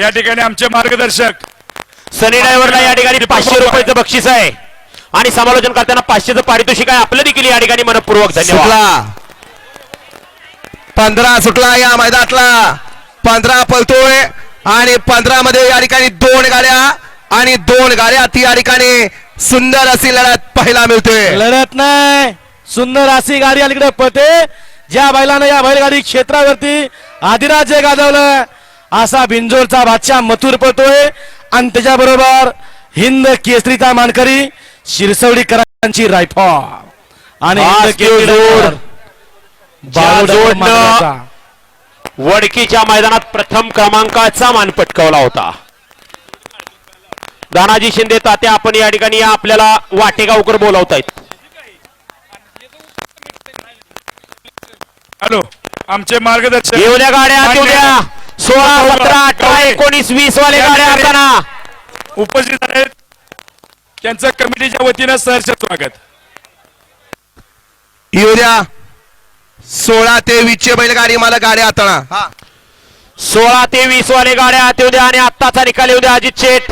या ठिकाणी आमचे मार्गदर्शक. सनी ड्रायव्हरला या ठिकाणी पाचशे रुपयाचं बक्षीस आहे. आणि समालोचन करताना पाचशेचं पारितोषिक आहे. आपलं देखील या ठिकाणी मनपूर्वक धन्यवाद. सुटला. पंधरा सुटला या मैदानातला. पंधरा पलतोय आणि पंधरा मध्ये या ठिकाणी दोन गाड्या आणि दोन गाड्या ती या ठिकाणी सुंदर अशी लढत पाहायला मिळते. लढत नाही. सुंदर अशी गाडी अलीकडे पळते. ज्या बैलानं या बैलगाडी क्षेत्रावरती आदिराज्य गाजवलं. असा बिंजोरचा बादशाह मथुर पळतोय. आणि त्याच्या बरोबर हिंद केसरीचा मानकरी शिरसवडीकरांची रायफल. आणि. वडकीच्या मैदानात प्रथम क्रमांकाचा मान पटकावला होता. दानाजी शिंदे तात्या आपण या ठिकाणी आपल्याला वाटेगावकर बोलावतायत. हॅलो आमचे मार्गदर्शक. येऊ द्या गाड्या येऊ द्या. सोळा सतरा अठरा एकोणीस वीस वाले गाड्या असताना उपस्थित आहेत. त्यांचं कमिटीच्या वतीनं सहर्ष स्वागत. येऊ द्या. सोळा ते वीस चे बैलगाडी मला गाड्या हाताळा हा. सोळा ते वीस वाले गाड्या येऊ द्या आणि आत्ताचा निकाल येऊ द्या अजित शेठ.